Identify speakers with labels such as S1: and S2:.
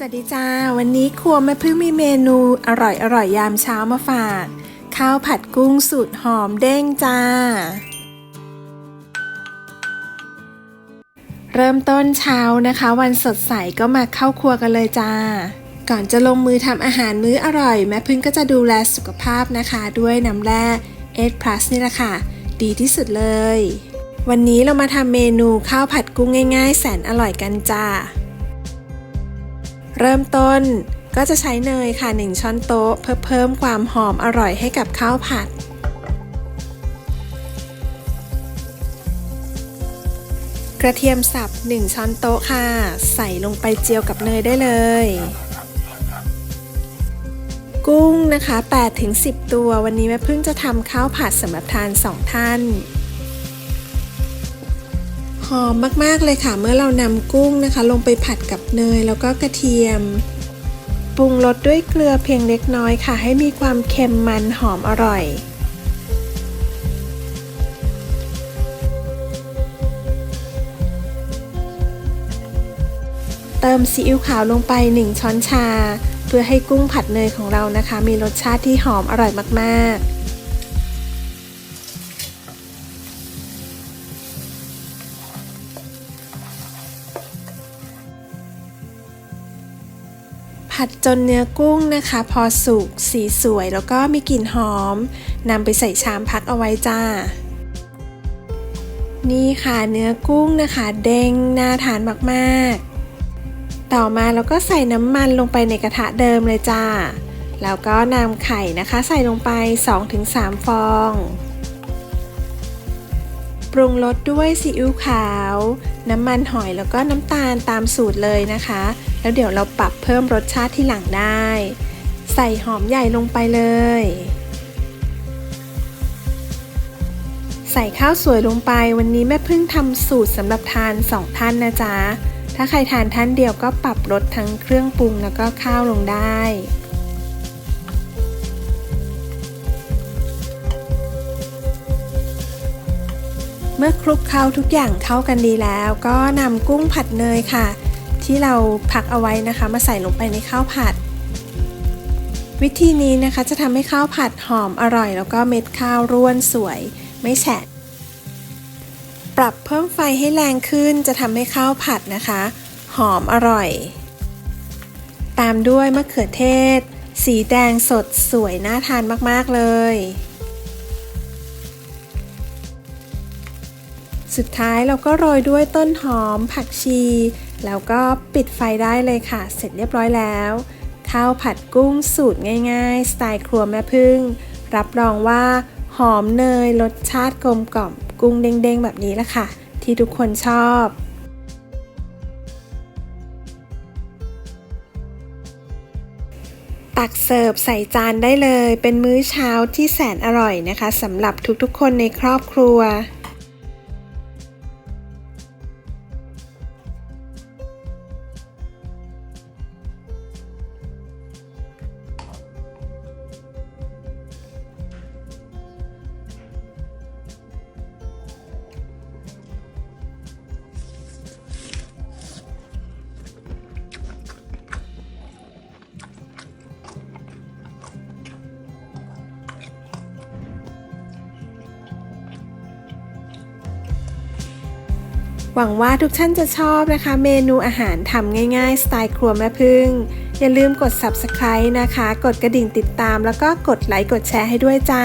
S1: สวัสดีจ้า วันนี้ครัวแม่พึ่งมีเมนูอร่อยอร่อยยามเช้ามาฝาก ข้าวผัดกุ้งสูตรหอมเด้งจ้า เริ่มต้นเช้านะคะ วันสดใสก็มาเข้าครัวกันเลยจ้า ก่อนจะลงมือทำอาหารมื้ออร่อย แม่พึ่งก็จะดูแลสุขภาพนะคะ ด้วยน้ำแร่เอสพลัสนี่แหละค่ะ ดีที่สุดเลย วันนี้เรามาทำเมนูข้าวผัดกุ้งง่าย ๆ แสนอร่อยกันจ้า เริ่มต้นก็จะใช้เนยค่ะ 1 ช้อนโต๊ะ เพื่อเพิ่มความหอมอร่อยให้กับข้าวผัด กระเทียมสับ 1 ช้อนโต๊ะค่ะ ใส่ลงไปเจียวกับเนยได้เลย กุ้งนะคะ 8-10 ตัว วันนี้แม่พึ่งจะทำข้าวผัดสำหรับทาน 2 ท่าน หอมมากๆเลยค่ะ เมื่อเรานำกุ้งนะคะ ลงไปผัดกับเนยแล้วก็กระเทียม ปรุงรสด้วยเกลือเพียงเล็กน้อยค่ะ ให้มีความเค็มมันหอมอร่อยเติมซีอิ๊วขาวลงไป 1 ช้อนชา เพื่อให้กุ้งผัดเนยของเรานะคะ มีรสชาติที่หอมอร่อยมากๆ ผัดจนเนื้อกุ้งนะคะ พอสุกสีสวยแล้วก็มีกลิ่นหอมนำไปใส่ชามพักเอาไว้จ้า นี่ค่ะเนื้อกุ้งนะคะ เด้งน่าทานมากๆ ต่อมาเราก็ใส่น้ำมันลงไปในกระทะเดิมเลยจ้า แล้วก็นำไข่นะคะ ใส่ลงไป 2-3 ฟอง ปรุงรสด้วยซีอิ๊วขาว น้ำมันหอยแล้วก็น้ำตาลตามสูตรเลยนะคะ แล้วเดี๋ยวเราปรับเพิ่มรสชาติที่หลังได้ ใส่หอมใหญ่ลงไปเลย ใส่ข้าวสวยลงไปวันนี้แม่พึ่งทำสูตรสำหรับทานสองท่านนะจ๊ะถ้าใครทานท่านเดียวก็ปรับรสทั้งเครื่องปรุงแล้วก็ข้าวลงได้ เมื่อคลุกเคล้าทุกอย่างเข้ากันดีแล้ว ก็นำกุ้งผัดเนยค่ะ ที่เราพักเอาไว้นะคะ มาใส่ลงไปในข้าวผัด วิธีนี้นะคะจะทำให้ข้าวผัดหอมอร่อย แล้วก็เม็ดข้าวร่วนสวย ไม่แฉะปรับเพิ่มไฟให้แรงขึ้นจะทำให้ข้าวผัดนะคะ หอมอร่อย ตามด้วยมะเขือเทศ สีแดงสดสวยน่าทานมากๆเลย สุดท้ายเราก็โรยด้วยต้นหอมผักชี แล้วก็ปิดไฟได้เลยค่ะ เสร็จเรียบร้อยแล้วข้าวผัดกุ้งสูตรง่าย ๆ สไตล์ครัวแม่พึ่ง รับรองว่า หอมเนยรสชาติกลมกล่อม กุ้งเด้งๆ แบบนี้ละค่ะ ที่ทุกคนชอบตักเสิร์ฟใส่จานได้เลย เป็นมื้อเช้าที่แสนอร่อยนะคะสำหรับทุกๆ คนในครอบครัว หวังว่าทุกท่านจะชอบนะคะ เมนูอาหารทำง่าย ๆ สไตล์ครัวแม่พึ่ง อย่าลืมกด subscribe นะคะ กดกระดิ่งติดตามแล้วก็กดไลค์กดแชร์ให้ด้วยจ้า